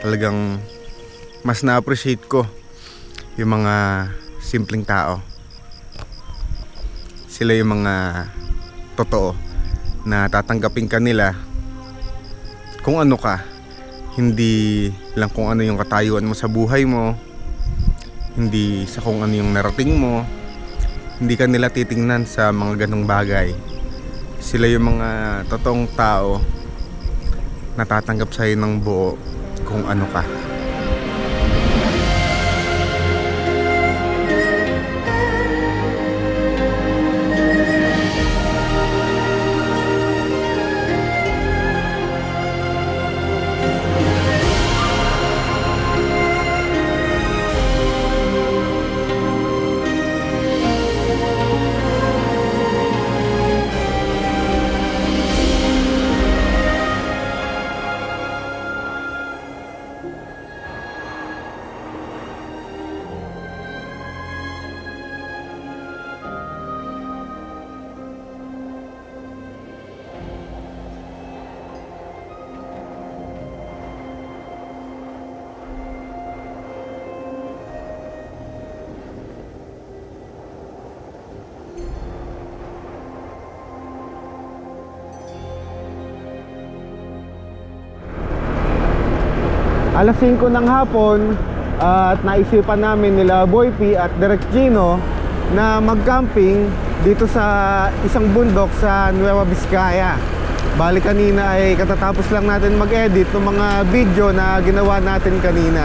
talagang mas na-appreciate ko yung mga simpleng tao. Sila yung mga totoo na tatanggapin ka nila kung ano ka. Hindi lang kung ano yung katayuan mo sa buhay mo. Hindi sa kung ano yung narating mo. Hindi ka nila titingnan sa mga ganong bagay. Sila yung mga totoong tao na tatanggap sa'yo ng buo kung ano ka. Alas 5 ng hapon at naisipan namin nila Boy P at Direk Gino na mag-camping dito sa isang bundok sa Nueva Vizcaya. Bali kanina ay katatapos lang natin mag-edit ng mga video na ginawa natin kanina.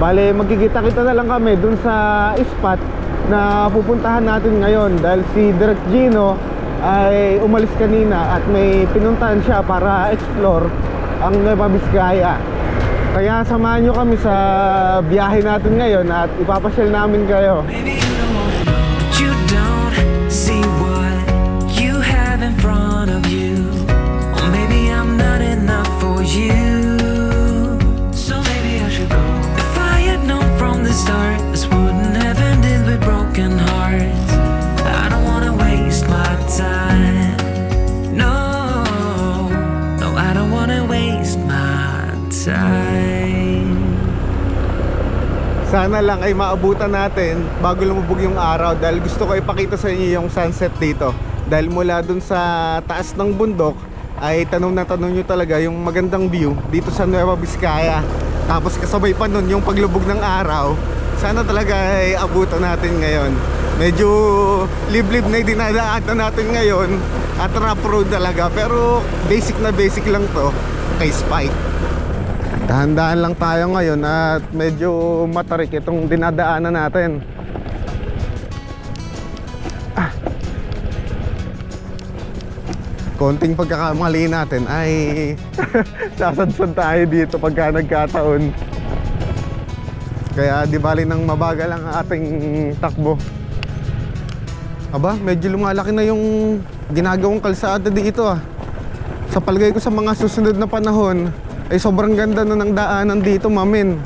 Bali magkikita-kita na lang kami dun sa spot na pupuntahan natin ngayon dahil si Direk Gino ay umalis kanina at may pinuntahan siya para explore ang Nueva Vizcaya. Kaya samahan nyo kami sa biyahe natin ngayon at ipapasyal namin kayo. Maybe Sana lang ay maabutan natin bago lumubog yung araw dahil gusto ko ipakita sa inyo yung sunset dito. Dahil mula dun sa taas ng bundok ay tanong na tanong nyo talaga yung magandang view dito sa Nueva Vizcaya. Tapos kasabay pa nun yung paglubog ng araw. Sana talaga ay abutan natin ngayon. Medyo liblib na dinadaanan natin ngayon at rough road talaga. Pero basic na basic lang to kay Spike. Dahan-dahan lang tayo ngayon at medyo matarik itong dinadaanan natin. Ah. Konting pagkakamali natin ay sasadsad tayo dito pagka nagkataon. Kaya di bali nang mabagal ang ating takbo. Aba, medyo lumalaki na yung ginagawang kalsada dito ah. Sa palagay ko sa mga susunod na panahon, ay sobrang ganda na ng daanan dito, mamin.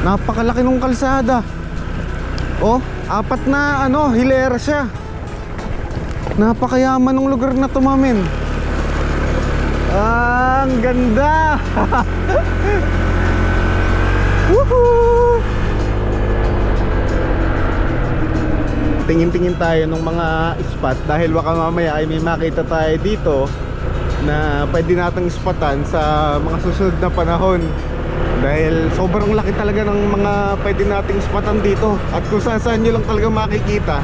Napakalaki ng kalsada. Oh, apat na ano, hilera siya. Napakayaman ng lugar na to, mamin. Ah, ang ganda! Woohoo! Tingin-tingin tayo ng mga spot dahil baka mamaya ay may makita tayo dito na pwede natang spotan sa mga susunod na panahon. Dahil sobrang laki talaga ng mga pwede nating spotan dito. At kung saan saan nyo lang talaga makikita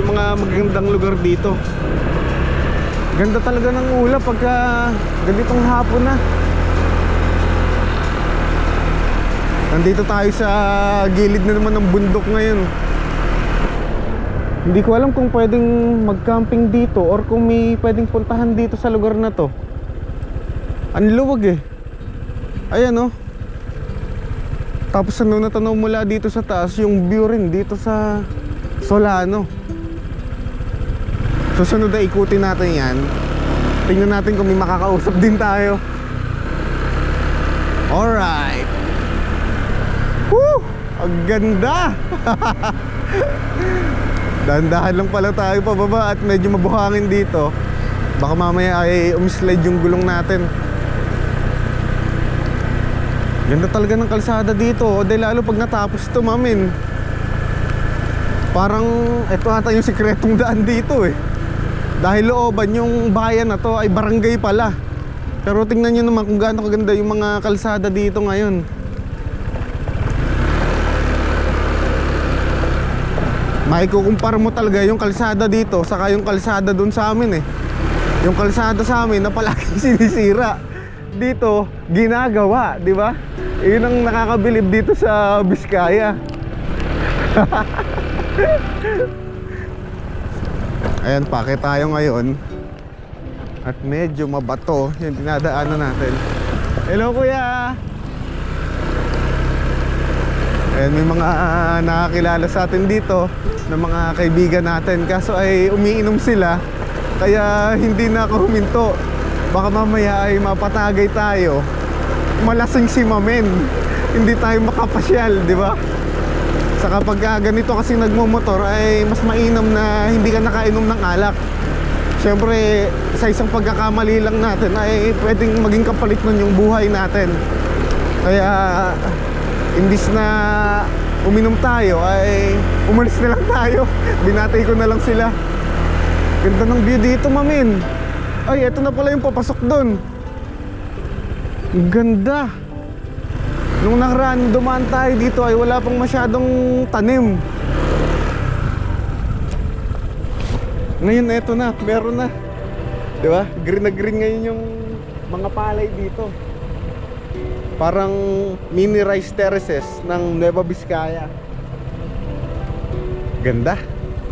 yung mga magagandang lugar dito. Ganda talaga ng ulap pagka ganitong hapon na. Nandito tayo sa gilid na naman ng bundok ngayon hindi ko alam kung pwedeng mag-camping dito or kung may pwedeng puntahan dito sa lugar na to. Ang luwag eh. Ayan oh. Tapos ano natanaw mula dito sa taas, yung view rin dito sa Solano. Susunod na ikutin natin yan. Tingnan natin kung may makakausap din tayo. Alright. Woo! Ang ganda! Dahan-dahan lang pala tayo pababa at medyo mabuhangin dito. Baka mamaya ay umislide yung gulong natin. Ganda talaga ng kalsada dito. O dahil lalo pag natapos ito, mamin. Parang ito ata yung sikretong daan dito eh. Dahil looban yung bayan na to ay barangay pala. Pero tingnan nyo naman kung gaano kaganda yung mga kalsada dito ngayon. Maikukumpara mo talaga yung kalsada dito saka yung kalsada dun sa amin eh. Yung kalsada sa amin na palaging sinisira. Dito, ginagawa, di ba? Yun ang nakakabilib dito sa Biskaya. Ayan, pake tayo ngayon. At medyo mabato yung dinadaanan natin. Hello kuya! Ayan, may mga ah, nakakilala sa atin dito ng mga kaibigan natin. Kaso ay umiinom sila, kaya hindi na ako huminto. Baka mamaya ay mapatagay tayo. Malasing si Mamen. Hindi tayo makapasyal, di ba? Sa kapag ah, ganito kasi nagmumotor ay mas mainam na hindi ka nakainom ng alak. Siyempre, sa isang pagkakamali lang natin ay pwedeng maging kapalit nun yung buhay natin. Kaya, imbis na uminom tayo ay umalis na lang tayo. Binatay ko na lang sila. Ganda ng view dito, mamin. Ay, eto na pala yung papasok doon. Ganda. Nung nakaraan, dumaan tayo dito ay wala pang masyadong tanim. Ngayon, eto na. Meron na. Di ba? Green na green ngayon yung mga palay dito. Parang mini rice terraces ng Nueva Vizcaya. Ganda.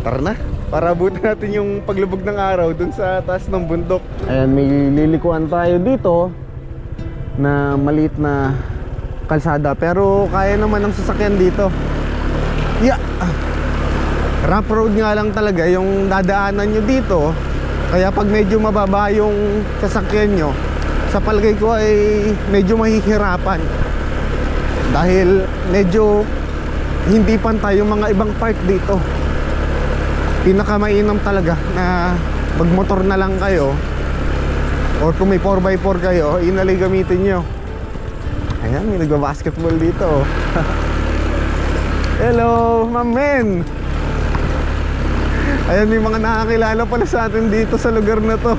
Tara na. Para abutin natin yung paglubog ng araw dun sa taas ng bundok. Ayan, may lilikuan tayo dito na maliit na kalsada. Pero kaya naman ng sasakyan dito. Yeah. Rough road nga lang talaga yung dadaanan nyo dito. Kaya pag medyo mababa yung sasakyan nyo, sa palagay ko ay medyo mahihirapan. Dahil medyo hindi pantay yung mga ibang part dito. Pinakamainam talaga na magmotor na lang kayo or kung may 4x4 kayo, inalay gamitin nyo. Ayan, may nagbabasketball dito. Hello, ma'am men! Ayan, may mga nakakilala pala sa atin dito sa lugar na to.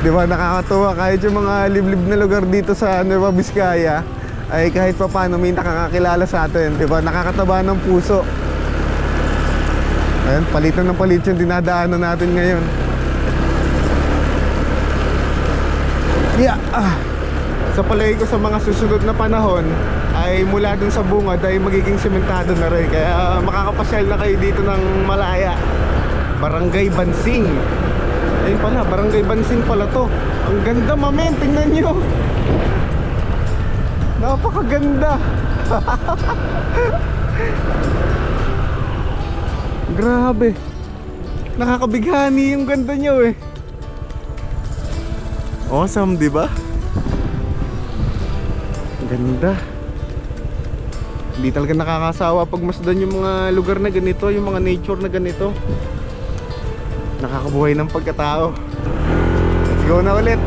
Di ba, nakakatuwa kahit yung mga liblib na lugar dito sa Nueva Vizcaya ay kahit pa paano may nakakakilala sa atin. Di ba, nakakataba ng puso. Ayan, palitan ng palit yung dinadaanan natin ngayon. Yeah. Ah. Sa palagay ko sa mga susunod na panahon ay mula dun sa bungad ay magiging sementado na rin. Kaya makakapasyal na kayo dito ng malaya. Barangay Bansing. Ayun pala, Barangay Bansing pala to. Ang ganda mamen, tingnan nyo. Napakaganda. Grabe. Nakakabighani yung ganda nyo eh. Awesome, di ba? Ganda. Hindi talaga nakakasawa pag masdan yung mga lugar na ganito, yung mga nature na ganito. Nakakabuhay ng pagkatao. Let's go na ulit.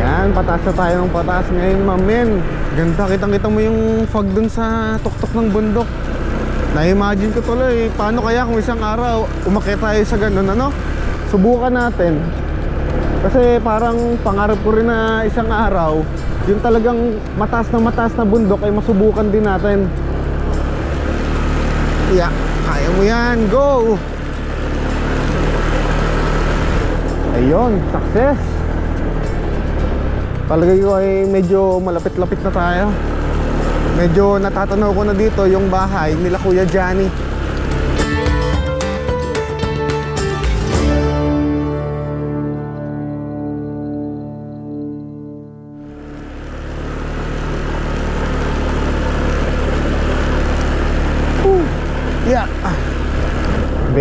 Yan, pataas na tayo ng pataas ngayon, mamen. Ganda, kitang-kita mo yung fog dun sa tuktok ng bundok. Na-imagine ko tuloy, paano kaya kung isang araw umakyat tayo sa ganun, ano? Subukan natin. Kasi parang pangarap ko rin na isang araw, yung talagang mataas na mataas na bundok ay masubukan din natin. Yeah, kaya mo yan, go! Ayun, success! Palagay ko ay medyo malapit-lapit na tayo. Medyo natatanaw ko na dito yung bahay nila Kuya Johnny.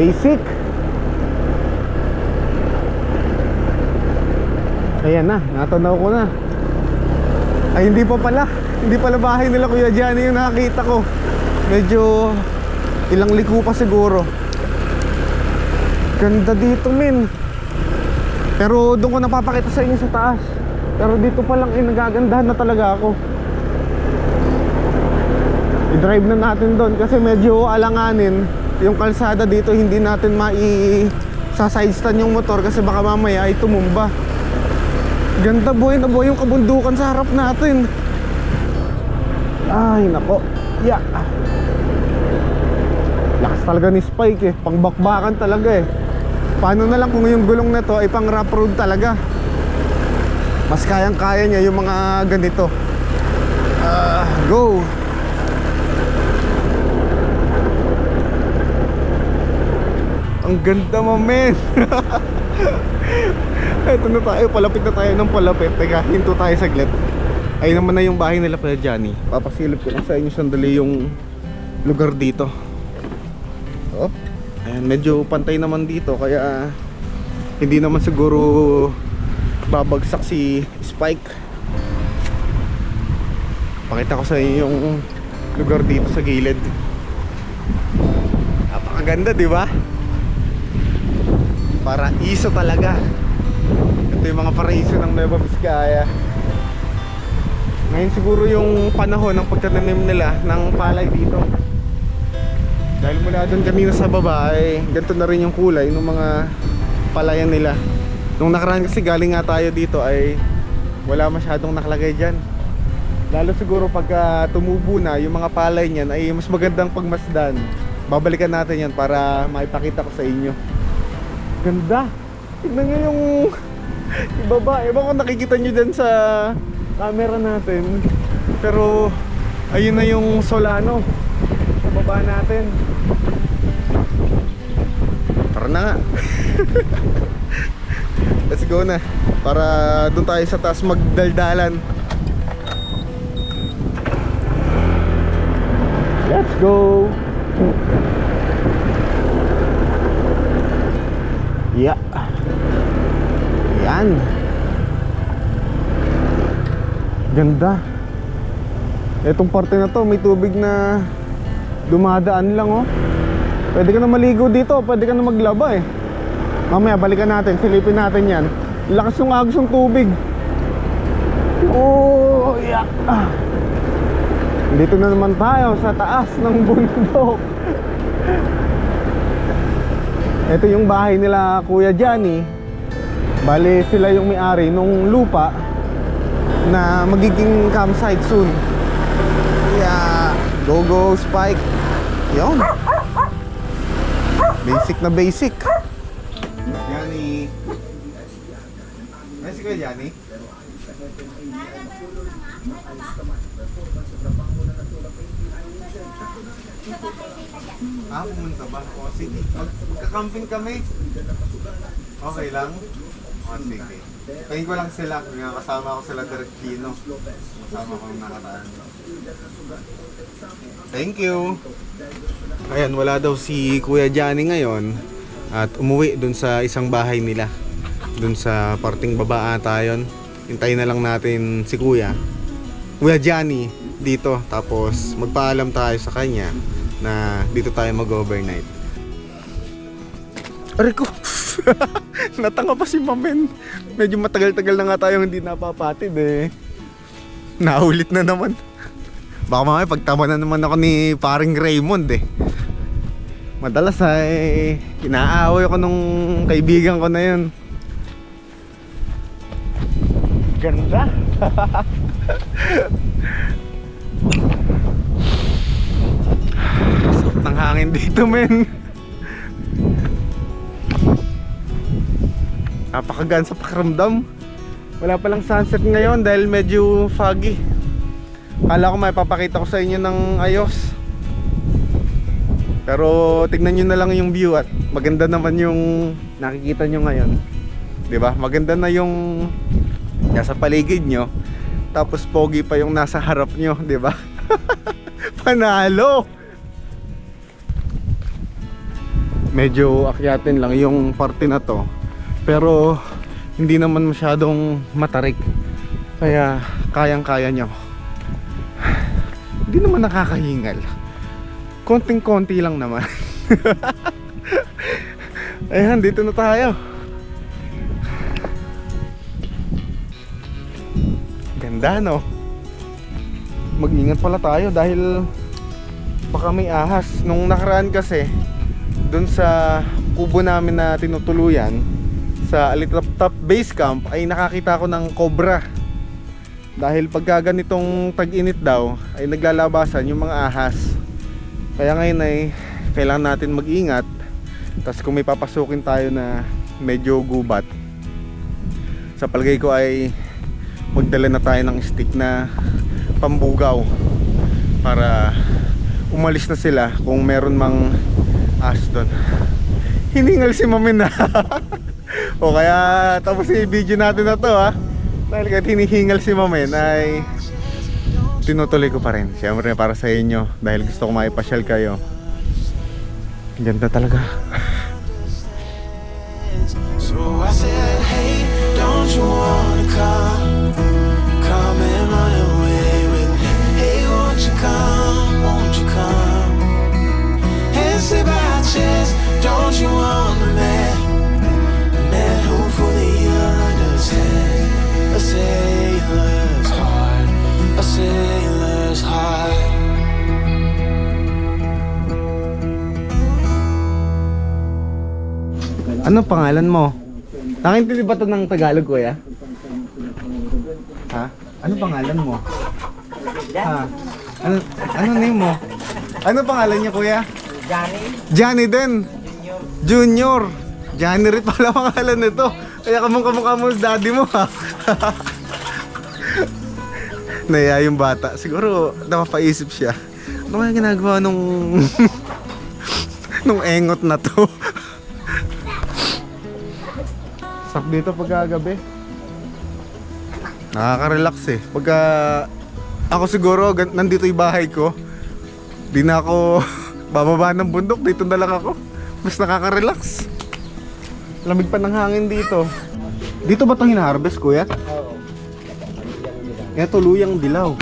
Basic. Ayan na, natanaw ko na. Ay hindi pa pala. Hindi pala bahay nila Kuya Johnny yung nakakita ko. Medyo ilang liko pa siguro. Ganda dito, min. Pero doon ko napapakita sa inyo sa taas. Pero dito pa lang eh, nagagandahan na talaga ako. I-drive na natin doon kasi medyo alanganin. Yung kalsada dito hindi natin mai sa side stand yung motor kasi baka mamaya ay tumumba. Ganda boy na boy yung kabundukan sa harap natin. Ay nako. Yeah. Lakas talaga ni Spike eh. Pangbakbakan talaga eh. Paano na lang kung yung gulong na to ay pang rough road talaga. Mas kayang-kaya niya yung mga ganito. Ah, go. Ang ganda mo, men. Ito na tayo, palapit na tayo ng palapit. Teka, hinto tayo saglit. Ay naman na yung bahay nila Kuya Johnny. Papasilip ko lang sa inyo sandali yung lugar dito. Oh. Ayan, medyo pantay naman dito kaya hindi naman siguro babagsak si Spike. Pakita ko sa inyo yung lugar dito sa gilid. Napakaganda, di ba? Paraiso talaga. Ito yung mga paraiso ng Nueva Vizcaya. Ngayon siguro yung panahon ng pagtatanim nila ng palay dito. Dahil mula doon kanina sa baba ay ganito na rin yung kulay ng mga palayan nila. Nung nakaraan kasi galing nga tayo dito ay wala masyadong nakalagay dyan. Lalo siguro pagka tumubo na yung mga palay niyan ay mas magandang pagmasdan. Babalikan natin yan para maipakita ko sa inyo. Ganda! Tignan nyo yung ibaba. Ewan ko nakikita nyo dyan sa camera natin. Pero ayun na yung Solano sa baba natin. Tara na nga. Let's go na. Para doon tayo sa taas magdaldalan. Let's go. Yeah. Yan. Ganda. Etong parte na to, may tubig na dumadaan lang oh. Pwede ka na maligo dito, pwede ka na maglaba eh. Mamaya balikan natin, silipin natin yan. Lakas ng agos ng tubig. Oh, yeah. Ah. Dito na naman tayo sa taas ng bundok. Ito yung bahay nila Kuya Johnny. Bale sila yung may-ari nung lupa na magiging campsite soon. Yeah, go go Spike. Yon. Basic na basic. Johnny. Ay, si Kuya Johnny? Ah, pumunta ba? O, sige. Mag- Magka-camping kami. Okay lang? O, sige. Tingin ko lang sila. May kasama ko sila Direk Kino. Kasama ko yung nakataan. Thank you. Ayan, wala daw si Kuya Johnny ngayon. At umuwi dun sa isang bahay nila. Dun sa parting baba ata yun. Hintayin na lang natin si Kuya. Kuya Johnny dito. Tapos magpaalam tayo sa kanya na dito tayo mag-overnight. Aray ko! Natanga pa si Mamen. Medyo matagal-tagal na nga tayong hindi napapatid eh. Naulit na naman. Baka mamaya pagtama na naman ako ni paring Raymond eh. Madalas ay inaaway ako nung kaibigan ko na yun. Ganda! Sakit ng hangin dito men. Napakagaan sa pakiramdam. Wala palang sunset ngayon dahil medyo foggy. Kala ko may papakita ko sa inyo ng ayos. Pero tignan nyo na lang yung view at maganda naman yung nakikita nyo ngayon. ba? Maganda na yung nasa paligid nyo. Tapos pogi pa yung nasa harap nyo, ba? Panalo. medyo akyatin lang yung parte na to. Pero hindi naman masyadong matarik. Kaya kayang kaya nyo. Hindi naman nakakahingal. Konting konti lang naman. Ayan dito na tayo. Ganda no? Mag ingat pala tayo dahil baka may ahas. Nung nakaraan kasi dun sa kubo namin na tinutuluyan, sa Alitap Base Camp, ay nakakita ko ng cobra. Dahil pagka ganitong tag-init daw, ay naglalabasan yung mga ahas. Kaya ngayon ay kailangan natin mag-ingat. Tapos kung may papasukin tayo na medyo gubat, sa palagay ko ay magdala na tayo ng stick na pambugaw para umalis na sila kung meron mang as doon. Hiningal si Mamin na. o kaya tapos yung video natin na to ha. Dahil kahit hinihingal si Mamin ay tinutuloy ko pa rin. Siyempre para sa inyo dahil gusto ko maipasyal kayo. Ganda talaga. So I said, hey, don't you wanna? Come say by chance, don't you want a man? A man who fully understands a sailor's heart, a sailor's heart. Ano pangalan mo? Nakintindi ba to ng Tagalog, kuya? Ha? Ano pangalan mo? Ha? Ano, ano name mo? Ano pangalan niya, kuya? Johnny. Johnny din. Junior. Johnny rin pala pangalan nito. Kaya kamong kamukha mo sa daddy mo, ha? Naya yung bata. Siguro napapaisip siya. Ano kaya ginagawa nung... nung engot na to? Sak dito pagkagabi. Nakaka-relax eh. Pagka ako siguro nandito yung bahay ko, di na ako bababa ng bundok, dito na lang ako. Mas nakaka-relax. Lamig pa ng hangin dito. Dito ba 'tong hina-harvest, kuya? Oo. Ito luyang dilaw.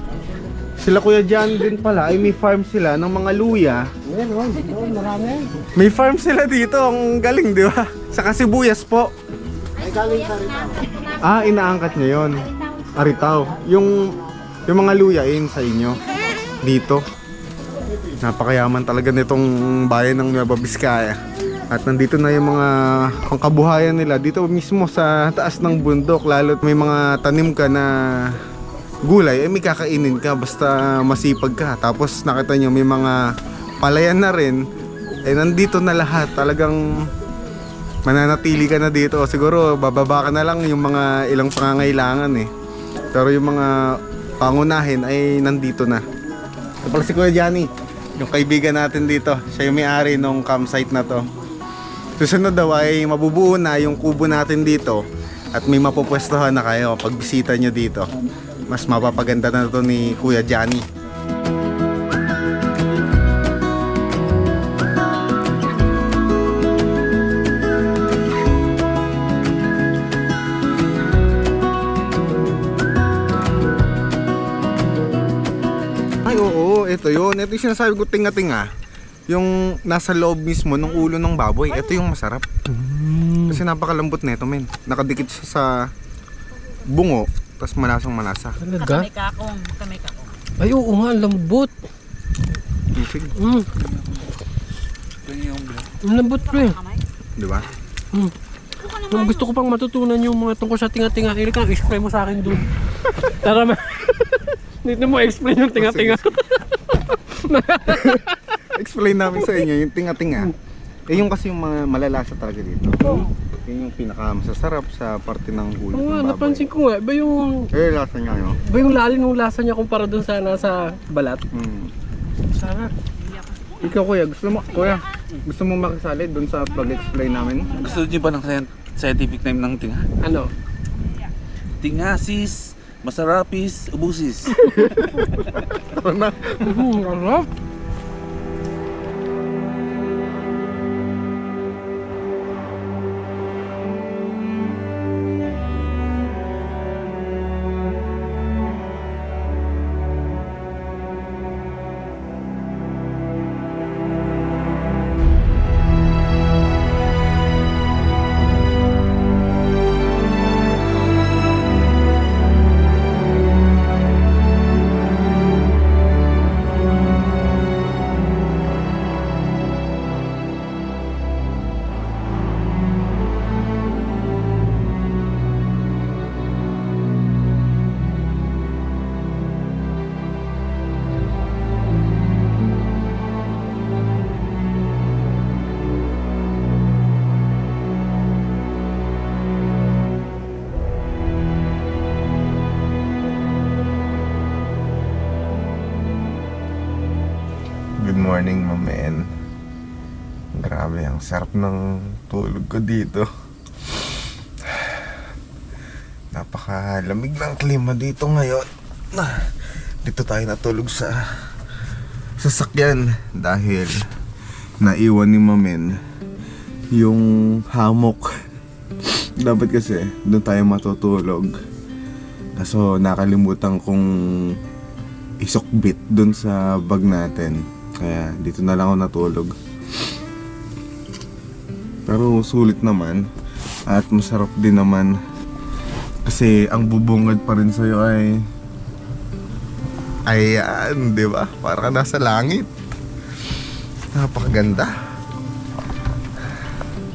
Sila Kuya Jan din pala ay may farm sila ng mga luya. May farm sila dito, ang galing, di ba? Sa sibuyas po. Ah, inaangkat niya yon. Aritaw. Yung yung mga luya yun sa inyo. Dito. Napakayaman talaga nitong bayan ng Nueva Vizcaya. At nandito na yung mga pangkabuhayan nila dito mismo sa taas ng bundok lalo may mga tanim ka na gulay eh may kakainin ka basta masipag ka tapos nakita nyo may mga palayan na rin eh nandito na lahat talagang mananatili ka na dito. Siguro bababa ka na lang yung mga ilang pangangailangan eh. Pero yung mga pangunahin ay nandito na. Ito pala si Kuya Johnny, yung kaibigan natin dito. Siya yung may-ari ng campsite na to. Susunod daw ay mabubuo na yung kubo natin dito at may mapupwestuhan na kayo pag bisita nyo dito. Mas mapapaganda na to ni Kuya Johnny. Ito yun. Ito yung sinasabi ko tinga-tinga. Yung nasa loob mismo ng ulo ng baboy. Ito yung masarap. Kasi napakalambot nito men. Nakadikit siya sa bungo. Tapos malasang malasa. Talaga? Kamay kakong, kamay kakong. Ay, oo nga, lambot. Sige, Mm. Ang lambot ko eh. Di ba? Mm. Gusto ko pang matutunan yung mga tungkol sa tinga-tinga. Ili ka, explain mo sa akin dun. Tara. Dito mo explain yung tinga-tinga. Explain namin sa inyo yung tinga-tinga. Eh yung kasi yung mga malalasa talaga dito. Yun yung pinaka masasarap sa parte ng ulo Oo nga, ng baboy. napansin ko nga. Iba yung, Eh, lasa niya yun. iba yung lalim ng lasa niya kumpara dun sa nasa balat. Hmm. Sarap. Ikaw kuya, gusto mo, kuya, gusto mo makasali doon sa pag-explain namin? Gusto niyo ba ng scien- scientific name ng tinga? Ano? Tingasis, masarapis, ubusis. Tara na. Mm, ng tulog ko dito. Napakalamig ng klima dito ngayon. Ah, Dito tayo natulog sa sasakyan dahil naiwan ni mamen yung hammock. Dapat kasi doon tayo matutulog. Kaso nakalimutan kong isokbit doon sa bag natin. Kaya dito na lang ako natulog. Pero sulit naman at masarap din naman kasi ang bubungad pa rin sa'yo ay ayan, di ba? Para ka nasa langit. Napakaganda.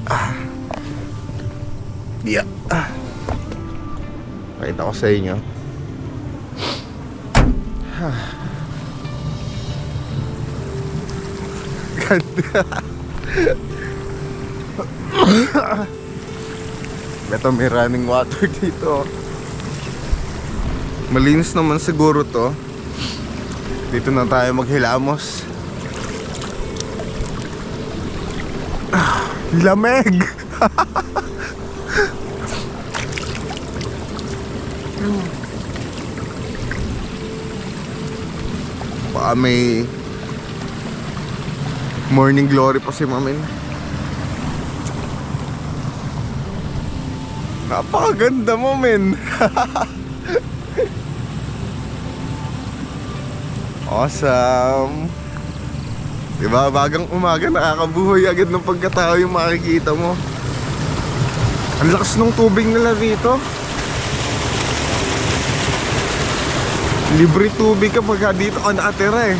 Ah. Yeah. Ah. Pakita ko sa inyo. Ganda. Ito may running water dito. Malinis naman siguro to. Dito na tayo maghilamos. Lamig! Baka may morning glory pa si Mamin. Napakaganda mo, men. awesome. Diba, bagang umaga, nakakabuhay agad ng pagkatao yung makikita mo. Ang lakas ng tubig nila dito. Libre tubig kapag dito ka nakatira eh.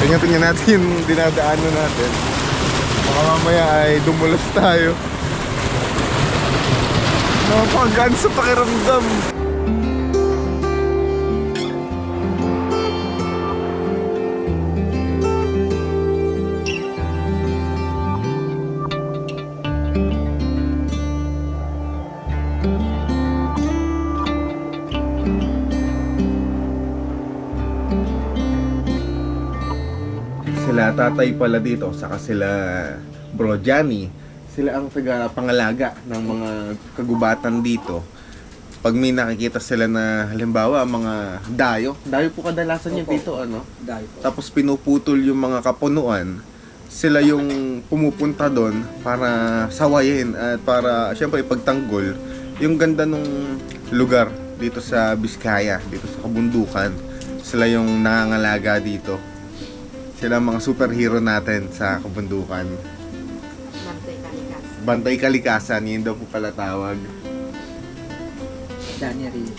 Tingnan-tingnan natin yung dinadaanan natin. Baka mamaya ay dumulas tayo. Napagaan sa pakiramdam. Tatay pala dito, saka sila bro Johnny. Sila ang taga pangalaga ng mga kagubatan dito. Pag may nakikita sila na halimbawa mga dayo, dayo po kadalasan yun dito ano. Dahil po. Tapos pinuputol yung mga kapunuan. Sila yung pumupunta doon para sawayin at para syempre ipagtanggol yung ganda nung lugar dito sa Biskaya, dito sa kabundukan. Sila yung nangangalaga dito. Sila ang mga superhero natin sa kabundukan. Bantay Kalikas. Bantay Kalikasan, yun daw po pala tawag. Daniel Reyes.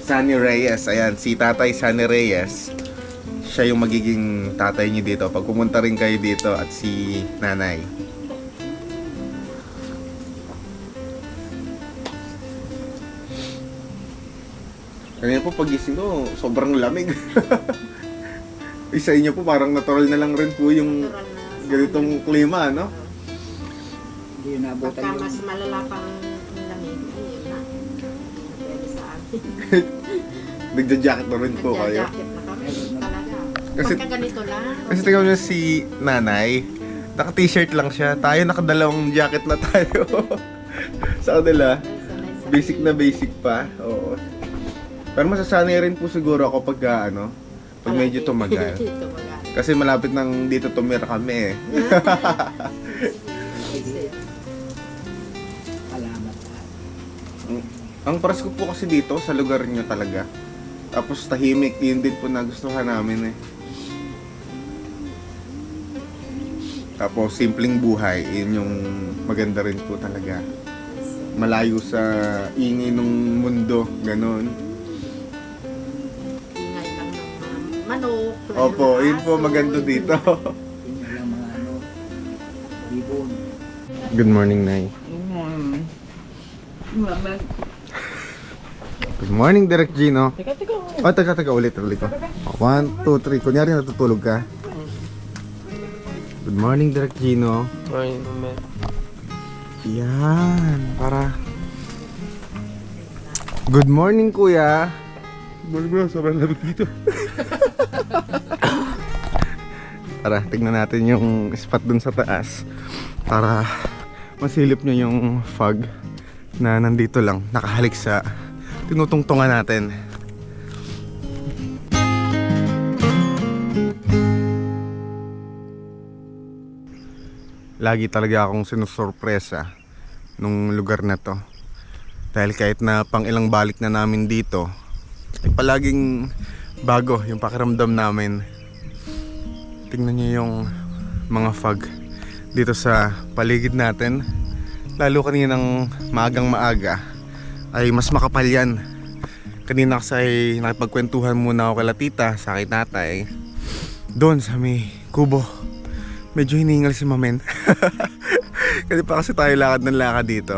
Sunny Reyes, ayan, si Tatay Sunny Reyes. Siya yung magiging tatay niyo dito pag pumunta rin kayo dito at si Nanay. Kanina po pagising ko, sobrang lamig. Isa inyo po parang natural na lang rin po yung Natural na ganitong klima, no? Hindi yun naabutan Pagka yung... mas malala pang lamig, ayun na. Hindi na pwede sa amin. Nagja-jacket na rin po kayo. Nagja-jacket na kami talaga. Kasi- Pagka ganito lang. Kasi tingnan mo si nanay, naka-t-shirt lang siya. Tayo nakadalawang jacket na tayo. sa kanila, basic na basic pa. Oo. Pero masasanay rin po siguro ako pag ano, pag medyo tumagal. tumagal. Kasi malapit nang dito tumira kami eh. Salamat. Ang presko po kasi dito sa lugar nyo talaga. Tapos tahimik, yun din po nagustuhan namin eh. Tapos simpleng buhay, yun yung maganda rin po talaga. Malayo sa ingay ng mundo, ganun. Opo, yun po maganda dito. Mga ano, ibon. Good morning, Nay. Mm. Good morning, Direk Gino. Teka, teka. Oh, taga, taga, ulit, ulit ko. One, two, three. Kunyari natutulog ka. Good morning, Direk Gino. May... Yan, para. Good morning, kuya. Good morning, bro. Sobrang lamig dito. Tara, tignan natin yung spot dun sa taas para masilip nyo yung fog na nandito lang, nakahalik sa tinutungtungan natin. Lagi talaga akong sinusurpresa nung lugar na to. Dahil kahit na pang ilang balik na namin dito, ay palaging bago yung pakiramdam namin. Tingnan niyo yung mga fog dito sa paligid natin. Lalo kaninang maagang maaga ay mas makapal yan. Kanina kasi nakipagkwentuhan muna ako kay Latita sa aking tatay. Doon sa may kubo. Medyo hiningal si Mamen. kasi pa kasi tayo lakad ng lakad dito.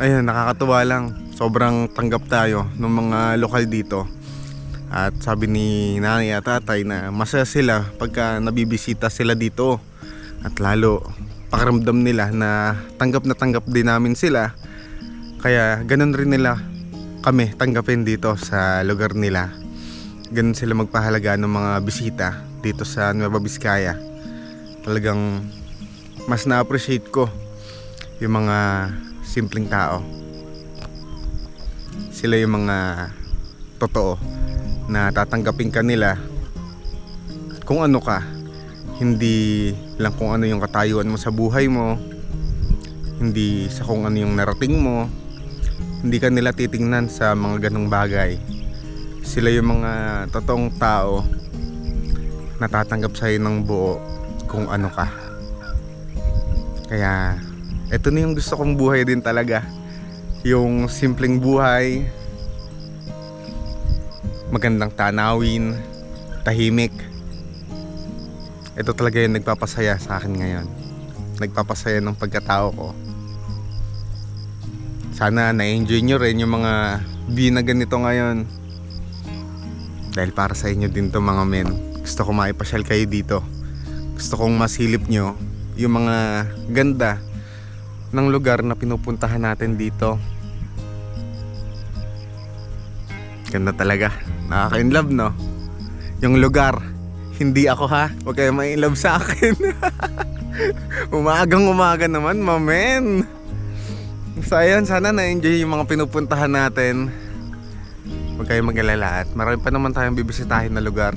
Ayun, nakakatuwa lang. Sobrang tanggap tayo ng mga lokal dito. At sabi ni nanay at tatay na masaya sila pagka nabibisita sila dito. At lalo, pakiramdam nila na tanggap na tanggap din namin sila. Kaya ganun rin nila kami tanggapin dito sa lugar nila. Ganun sila magpahalaga ng mga bisita dito sa Nueva Vizcaya. Talagang mas na-appreciate ko yung mga simpleng tao. Sila yung mga totoo na tatanggapin ka nila kung ano ka. Hindi lang kung ano yung katayuan mo sa buhay mo. Hindi sa kung ano yung narating mo. Hindi ka nila titingnan sa mga ganong bagay. Sila yung mga totoong tao na tatanggap sa'yo ng buo kung ano ka. Kaya, ito na yung gusto kong buhay din talaga. Yung simpleng buhay, magandang tanawin, tahimik. Ito talaga yung nagpapasaya sa akin ngayon. Nagpapasaya ng pagkatao ko. Sana na-enjoy nyo rin yung mga view na ganito ngayon. Dahil para sa inyo din to mga men. Gusto ko maipasyal kayo dito. Gusto kong masilip nyo yung mga ganda ng lugar na pinupuntahan natin dito. Ganda talaga. Nakaka-inlove, no? Yung lugar. Hindi ako ha. Huwag kayo ma-inlove sa akin. Umagang umaga naman, mamen. So ayun, sana na-enjoy yung mga pinupuntahan natin. Huwag kayo mag-alala at marami pa naman tayong bibisitahin na lugar.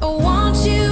I want you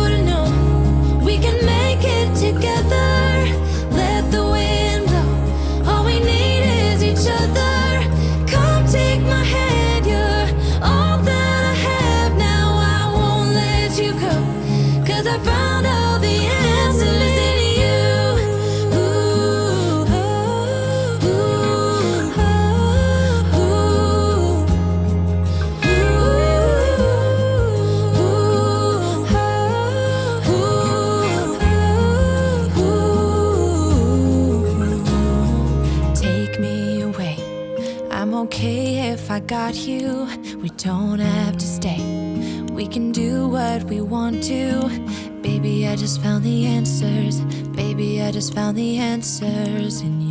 got you. We don't have to stay. We can do what we want to. Baby, I just found the answers. Baby, I just found the answers in you.